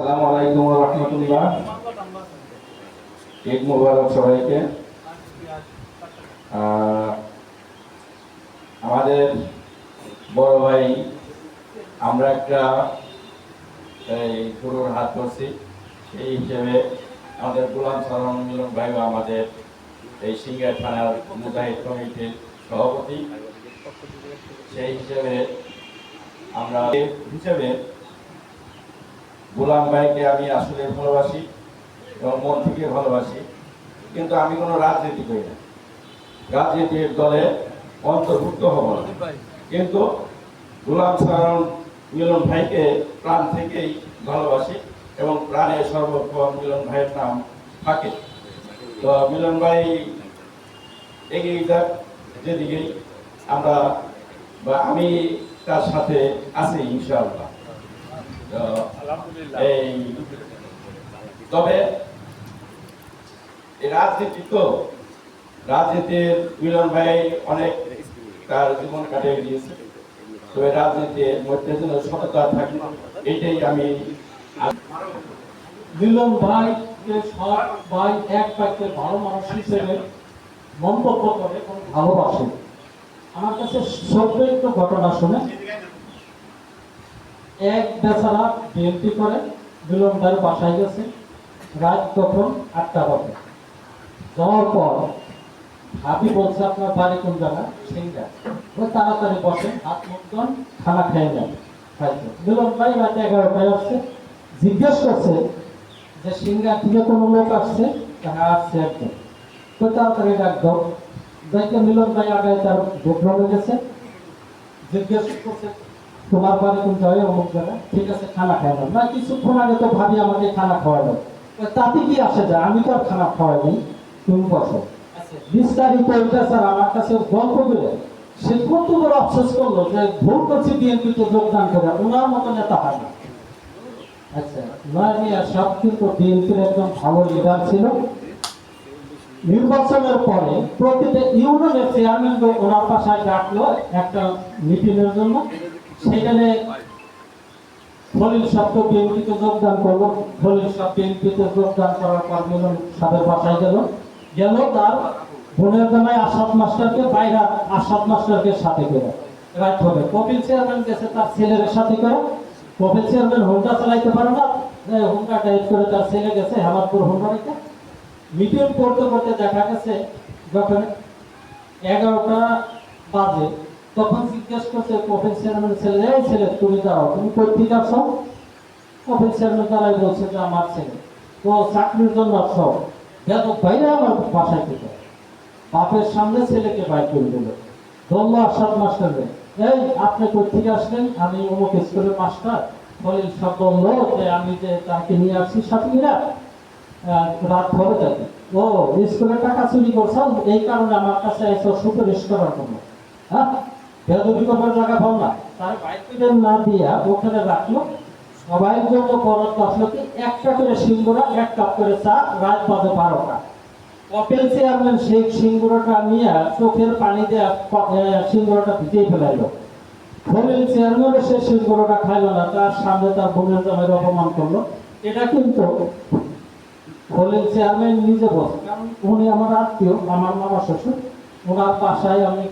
সালাম আলাইকুম রহমতুল্লাহ। ঈদ মুবারক সবাইকে। আমাদের বড় ভাই, আমরা একটা, এই গুরুর হাত ধরছি সেই হিসেবে আমাদের গোলাম সালাম মিলন ভাইও আমাদের এই সিঙ্গার থানার মুজাহিদ কমিটির সভাপতি। সেই হিসেবে আমরা হিসেবে গোলাম ভাইকে আমি আসলে ভালোবাসি এবং মন থেকে ভালোবাসি, কিন্তু আমি কোনো রাজনীতি করি না। রাজনীতির দলে অন্তর্ভুক্ত হব না। কিন্তু গোলাম সালাম মিলন ভাইকে প্রাণ থেকেই ভালোবাসি এবং প্রাণে সর্বক্ষণ মিলন ভাইয়ের নাম থাকে। তো মিলন ভাই, এগিয়ে যাক যেদিকেই আমরা বা আমি তার সাথে আছি ইনশাআল্লাহ। এই তবে রাজনীতি তো রাজনীতির মিলন ভাই অনেক তার জীবন কাটিয়ে দিয়েছে। তো এই রাজনীতির মধ্যে যেন সততা থাকে, এটাই আমি মিলন ভাই সব ভাই, এক বাক্যে ভালো মানুষ হিসেবে মন্তব্য করে এবং ভালোবাসে। আমার কাছে ছোট্ট একটু ঘটনা শুনে এক বেচারা বিএনপি করে ভাইয়ের বাসায় গেছে। রাত তখন আটটা বাজে। যাওয়ার পর ভাবি বলছে, আপনার বাড়ি কোন জায়গা? সিংহা ওই তাড়াতাড়ি বসে, হাত মুখজন খানা খেয়ে যান খাইতে মিলন ভাই রাত এগারোটায় আসছে। জিজ্ঞেস করছে যে সিংহা থেকে কোনো লোক আসছে? তারা আসছে একজন। তো তাড়াতাড়ি ডাক দাও। দেখে মিলন ভাই আগে তার বেডরুমে গেছে। জিজ্ঞেস করছে তোমার বাড়ি কোন জায়গায় অমুক জায়গায়। ঠিক আছে খানা খাওয়া দাও। না কিছুক্ষণ আগে তো ভাবি আমাকে খানা খাওয়া দাও। তাতে কি আসে যায়? আমি তো আর খানা খাওয়াই নেই। তুমি বসো। বিস্তারিত এটা স্যার আমার কাছে গল্প করে সে কত বড় আফসোস করল যে ভোট করছে বিএনপিতে যোগদান করে ওনার মতো নেতা হয় না। আচ্ছা নয় মিয়া সব কিন্তু বিএনপির একদম ভালো লিডার ছিল। নির্বাচনের পরে প্রতিটা ইউনিয়নের চেয়ারম্যান ওনার বাসায় ডাকলো একটা মিটিংয়ের জন্য। সেখানে খলিল শব্দ বিএনপিতে যোগদান করল। খলিল শব্দ বিএনপিতে যোগদান করার পর মিলন সাহেবের বাসায় গেল। গেল তার বোনের জামাই আসাদ মাস্টারকে, বাইরা আসাদ মাস্টারকে সাথে করে রাইট হবে। কপিল চেয়ারম্যান গেছে তার ছেলের সাথে করে। কপিল চেয়ারম্যান হোন্ডা চালাইতে পারে না। হোন্ডা টাইপ করে তার ছেলে গেছে হেমাদপুর হোন্ডা রেখে মিটিং করতে করতে দেখা গেছে, যখন এগারোটা বাজে তখন জিজ্ঞেস করছে কপিল চেয়ারম্যান ছেলে, এই ছেলে, তুমি যাও তুমি কোথেকে আসো কপিল চেয়ারম্যান দাঁড়াই বলছে যে আমার ছেলে। তো চাকরির জন্য আসো বেদক বাইরে আমার বাসায় থেকে। বাপের সামনে ছেলেকে বাইর করে দিল। ধরলো আসাদ মাস্টার এই, আপনি কোথেকে আসলেন? আমি অমুক স্কুলের মাস্টার। খলিল সব বলল যে আমি যে তাকে নিয়ে আসছি সাথীরা রাত ধরে যাবে। ও স্কুলে টাকা চুরি করছ? এই কারণে আমার কাছে এসে সুপারিশ করার জন্য। হ্যাঁ? জায়গা পাও না, তার বাইক না দিয়া ওখানে রাখল, সবাই জন্য বরাদ্দ আসলো কি একটা করে সিঙ্গুরা এক কাপ করে চা, রাত বাজে বারোটা। কপেল চেয়ারম্যান সেই সিঙ্গুরাটা নিয়ে চোখের পানি দিয়ে সিঙ্গুরাটা ভিজিয়ে ফেলাইলো। খলিল চেয়ারম্যান সে সিঙ্গুরাটা খাইলো না, তার সামনে তার বোনের জামাইয়ের অপমান করল। এটা কিন্তু খলিল চেয়ারম্যান নিজে বসে কারণ উনি আমার আত্মীয়, আমার মামা শ্বশুর। ওনার বাসায় আমি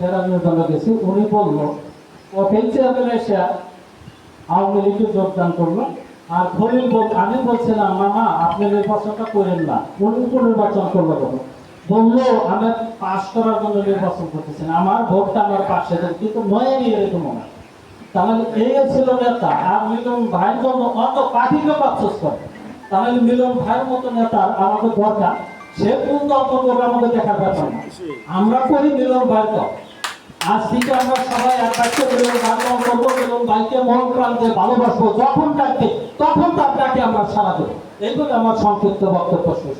জন্য গেছি। উনি বলল চেয়ারম্যান এসে আওয়ামী লীগে যোগদান করল। আর খলিল বল আমি বলছিলাম মামা আপনি নির্বাচনটা করেন না। উনি উপনির্বাচন করল বলল আমি পাস করার জন্য নির্বাচন করতেছেন আমার ভোটটা আমার পাশে কিন্তু নয় এরকম না। তাহলে এই ছিল নেতা। আর মিলন ভাইয়ের জন্য অত পার্টিকে আফসোস করে। তাহলে মিলন ভাইয়ের মতো নেতার আমাদের দরকার সে কোন দল করবে দেখার ব্যাপার আমরা করি মিলন আজ থেকে আমরা সবাই এক বাক্যে মিলন দল করব, মিলন মন প্রান্তে ভালোবাসবো। যখন ডাকবে তখন তার আমরা সারা দেবো। আমার সংক্ষিপ্ত বক্তব্য শেষ।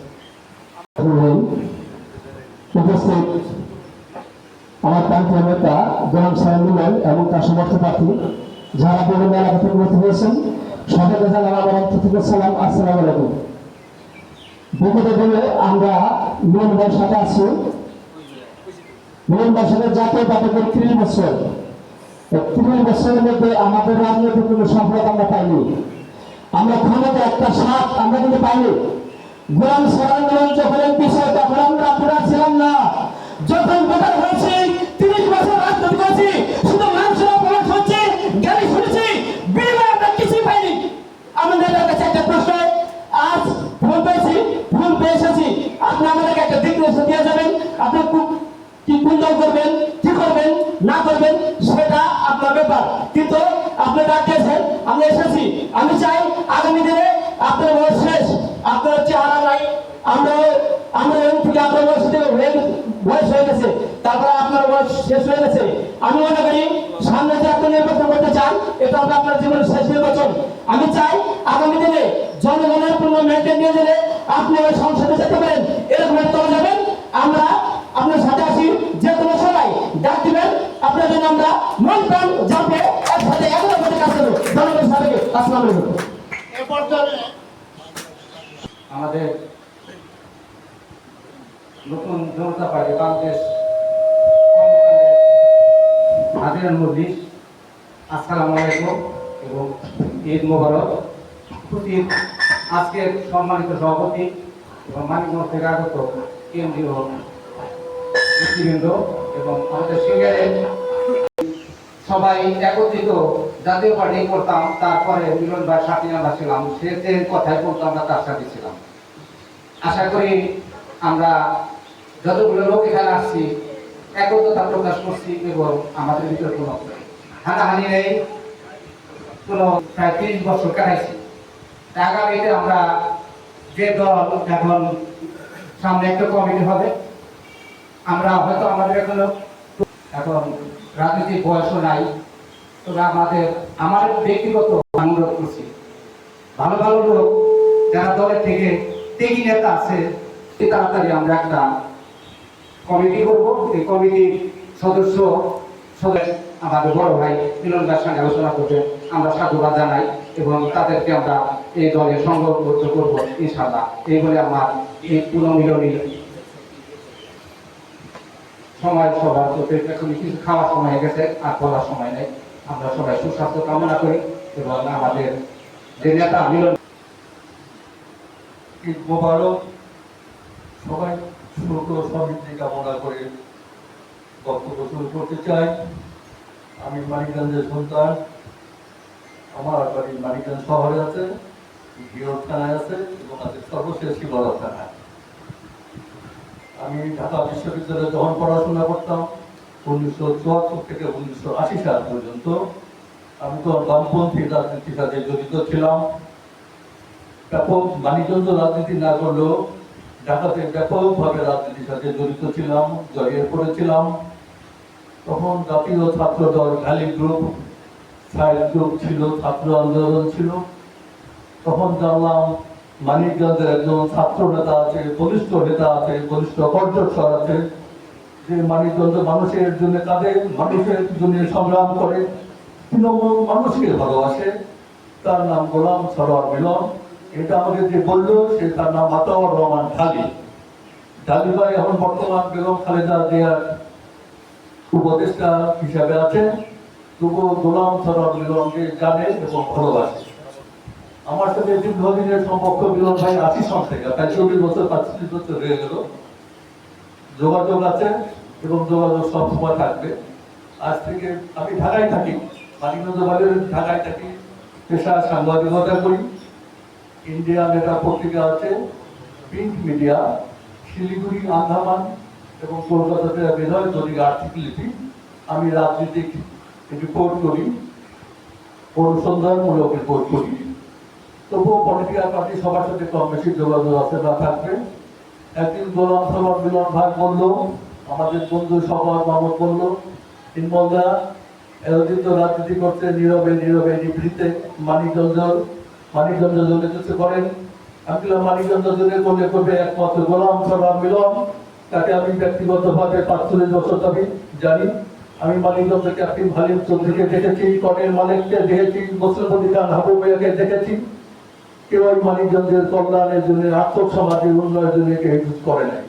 আমার প্রান্তীয় নেতা গোলাম সাহেব এবং তার সমর্থ প্রার্থী, যারা বিভিন্ন এলাকা থেকে হয়েছেন, সবাইকে সালাম, আসসালাম আলাইকুম। বিগত দিনে আমরা ভাইয়ের সাথে আছি। ভাইয়ের সাথে জাতীয় পার্টি করে ত্রিশ বছর ত্রিশ বছরের মধ্যে আমাদের রাজনৈতিক কোনো সফলতা আমরা পাইনি। আমরা ক্ষমতা একটা সাপ আমরা কিন্তু পাইনি। গোলাম সারান্দরন যখন এমপি সাহেব তখন আমরা আপনারা ছিলাম না। যখন ভোটার হয়েছে, তিরিশ বছর রাজনীতি করেছি, শুধু মানুষের অপরাধ হচ্ছে গাড়ি শুনেছি, বিনিময়ে আমরা কিছুই পাইনি। আমাদের কাছে একটা প্রশ্ন ভুল পেয়ে এসেছি আপনি আমাদেরকে একটা দিক নির্দেশ দিয়ে যাবেন। আপনি কি কোন দল করবেন, কি করবেন, না করবেন, সেটা আপনার ব্যাপার। কিন্তু আপনি ডাক দিয়েছেন, আমি এসেছি। আমি চাই আগামী দিনে আপনার বয়স শেষ। আপনার চেহারা নাই আমরা আমরা এরকম থেকে আপনার বয়স হয়ে বয়স হয়ে গেছে। তারপরে আপনার বয়স শেষ হয়ে গেছে। আমি মনে করি সামনে যে আপনি নির্বাচন করতে চান, এটা হবে আপনার জীবনের শেষ নির্বাচন। আমি চাই আগামী দিনে জনগণের পূর্ণ মেনটেন নিয়ে গেলে আপনি ওই সংসদে যেতে পারেন এরকম চলে যাবেন আমরা আপনার সাথে আছি যে কোনো সবাই ডাক দিবেন আপনার জন্য আমরা মন প্রাণ যাবে একসাথে এগুলো করে কাজ করব। ধন্যবাদ সবাইকে। আসসালামু এ পর্যায়ে আমাদের নতুন জনতা পার্টি বাংলাদেশ হাজিরান মজলিস। আসসালামু আলাইকুম এবং ঈদ মোবারক। উপস্থিত আজকের সম্মানিত সভাপতি এবং মানিকগঞ্জ থেকে আগত কেন্দ্রীয় নেতৃবৃন্দ এবং আমাদের সিঙ্গারের সবাই একত্রিত জাতীয় পার্টি করতাম তারপরে মিলন ভাই, সাথে আমরা ছিলাম, সে যে কথাই বলতো আমরা তার সাথে ছিলাম। আশা করি আমরা যতগুলো লোক এখানে আসছি, একত্রতা প্রকাশ করছি এবং আমাদের ভিতরে কোনো হানাহানি নেই। কোনো প্রায় তিরিশ বছর কাটাইছি। আগামীতে আমরা যে দল, এখন সামনে একটা কমিটি হবে। আমরা হয়তো আমাদের এখনও এখন রাজনৈতিক বয়সও নাই। তবে আমাদের, আমার ব্যক্তিগত অনুরোধ করছি, ভালো ভালো লোক যারা দলের থেকে ত্যাগী নেতা আছে তাড়াতাড়ি আমরা একটা কমিটি করব। এই কমিটির সদস্য সদস্য আমাদের বড় ভাই মিলন দাস সঙ্গে আলোচনা করবেন আমরা সাধুবাদ জানাই এবং তাদেরকে আমরা এই দলে সংঘবদ্ধ করব ইনশাল্লাহ এই বলে আমার এই পুনর্মিলনী সময় সবার এখন কিছু খাওয়ার সময় হয়ে গেছে, আর বলার সময় নেই। আমরা সবাই সুস্বাস্থ্য কামনা করি এবং আমাদের যে নেতা মিলন মোবারক। সবাই সুখ ও সমৃদ্ধি কামনা করে বক্তব্য শুরু করতে চাই। আমি মানিকগঞ্জের সন্তান। আমার বাড়ি মানিকগঞ্জ শহরে আছে বিরোধ থানায় আছে এবং আছে সর্বশেষ শিবরা থানায়। আমি ঢাকা বিশ্ববিদ্যালয়ে যখন পড়াশোনা করতাম, উনিশশো চুয়াত্তর থেকে উনিশশো আশি সাল পর্যন্ত আমি তো বামপন্থী রাজনীতির সাথে জড়িত ছিলাম। ব্যাপক বাণিজ্য রাজনীতি না করলেও ঢাকাতে ব্যাপকভাবে রাজনীতির সাথে জড়িত ছিলাম, জড়িয়ে পড়েছিলাম। তখন জাতীয় ছাত্র দল ভ্যালি গ্রুপ সাইড গ্রুপ ছিল, ছাত্র আন্দোলন ছিল। তখন জানলাম, মানিকগঞ্জের একজন ছাত্র নেতা আছে, বলিষ্ঠ নেতা আছে, বলিষ্ঠ কণ্ঠস্বর আছে, যে মানিকগঞ্জ মানুষের জন্য তাদের মানুষের জন্য সংগ্রাম করে। তৃণমূল মানুষকে ভালোবাসে। তার নাম গোলাম সরোয়ার মিলন। এটা আমাকে যে বলল, সে তার নাম আতাউর রহমান ঢালি। ঢালি ভাই এখন বর্তমান বেগম খালেদা জিয়ার উপদেষ্টা হিসাবে আছেন, তবুও গোলাম সরোয়ার মিলনকে জানে এবং ভালোবাসে আমার সাথে দীর্ঘদিনের সম্পর্ক মিলন ভাই আশি সন থেকে, প্রায় চল্লিশ বছর পাঁচচল্লিশ বছর হয়ে গেল। যোগাযোগ আছে এবং যোগাযোগ সবসময় থাকবে। আজ থেকে আমি ঢাকায় থাকি, মানিকগঞ্জ বাজারে ঢাকায় থাকি, পেশা সাংবাদিকতা করি। ইন্ডিয়ান একটা পত্রিকা আছে, প্রিন্ট মিডিয়া, শিলিগুড়ি, আন্দামান এবং কলকাতাতে দৈনিক আর্থিক লিপি আমি রাজনৈতিক রিপোর্ট করি, অনুসন্ধানমূলক রিপোর্ট করি। তবুও পলিটিক্যাল পার্টি সবার সাথে কম বেশি যোগাযোগ আছে বা থাকবে। একদিন গোলাম সবার মিলন ভাগ বলল, আমাদের বন্ধু সবার মামত বলল নির্মলদা এতদিন তো রাজনীতি করতে নীরবে নীরবে নিভৃতে মানিকগঞ্জ মানিকগঞ্জ জন্য করেন। আমি মানিকগঞ্জ জন্য করলে করবে একমাত্র গোলাম সবার মিলন। তাকে আমি ব্যক্তিগতভাবে পাঁচচল্লিশ বছর আমি জানি। আমি মানিকগঞ্জ ক্যাপ্টেন ভালিম চৌধুরীকে দেখেছি কনের মালিককে দেখেছি মুসলমতি খান হাবু ভাইয়াকে দেখেছি। কেউ ওই মানিকগঞ্জের কল্যাণের জন্য আর্থক সমাজের উন্নয়নের জন্য কেউ করে নাই।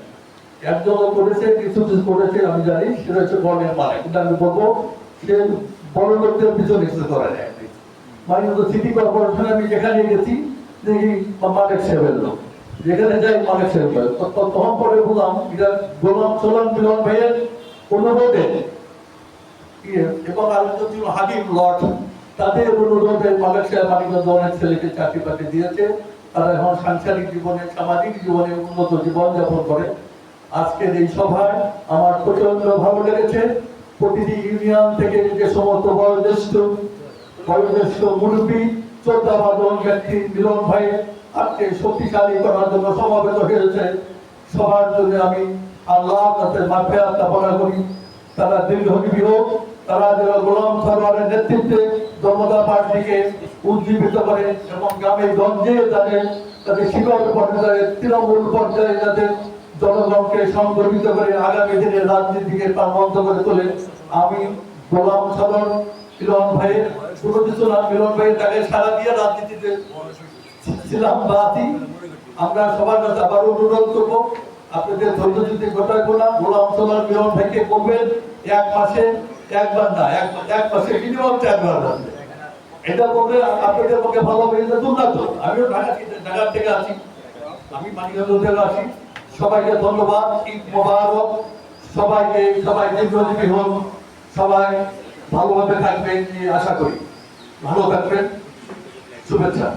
একজন করেছে, কিছু কিছু করেছে, আমি জানি, সেটা হচ্ছে কর্ণের মালিক। কিন্তু আমি বলব, সে বড় লোকদের পিছনে কিছু করে নাই। মানিকগঞ্জ সিটি কর্পোরেশনে আমি যেখানে গেছি, দেখি মালিক সাহেবের লোক। যেখানে যাই তো- তখন পরে বললাম গোলাম সোলাম মিলন ভাইয়ের অনুরোধে। এবং আরেকজন ছিল হাকিম লট তাদের অনুরোধে মালিক সাহেব মানিকগঞ্জ অনেক ছেলেকে চাকরি বাকরি দিয়েছে। তারা এখন সাংসারিক জীবনে, সামাজিক জীবনে উন্নত জীবন যাপন করে। আজকের এই সভায় আমার প্রচণ্ড ভালো লেগেছে। প্রতিটি ইউনিয়ন থেকে যে সমস্ত বয়োজ্যেষ্ঠ বয়োজ্যেষ্ঠ মুরব্বী শ্রদ্ধাভাজন ব্যক্তি মিলন ভাই আজকে শক্তিশালী করার জন্য সমাবেত হয়েছে। সবার জন্য আমি আল্লাহ তাদের মাফে কামনা করি। তারা দীর্ঘজীবী হোক, তারা যেন গোলাম সরোয়ারের নেতৃত্বে জনতা পার্টিকে উজ্জীবিত করে এবং গ্রামে গঞ্জে তাদের তাদের শিকড় পর্যায়ে, তৃণমূল পর্যায়ে যাদের জনগণকে সংগঠিত করে আগামী দিনে রাজনীতিকে প্রাণবন্ত করে তোলে। আমি গোলাম সদর মিলন ভাইয়ের প্রতিষ্ঠা মিলন ভাইয়ের তাকে সারা দিয়ে রাজনীতিতে ছিলাম আছি আমরা সবার কাছে আবার অনুরোধ করব, আপনাদের ধৈর্য যদি না। ভাইকে করবেন এক মাসে একবার না, এক মাসে মিনিমাম চারবার আসবে এটা বললে আপনাদের পক্ষে ভালো হবে, এটা আমিও ঢাকা ঢাকা থেকে আছি। আমি মানিকগঞ্জ থেকে আসি সবাইকে ধন্যবাদ, ঈদ মোবারক। সবাইকে সবাই দীর্ঘজীবী হন সবাই ভালোভাবে থাকবেন আশা করি। ভালো থাকবেন। শুভেচ্ছা।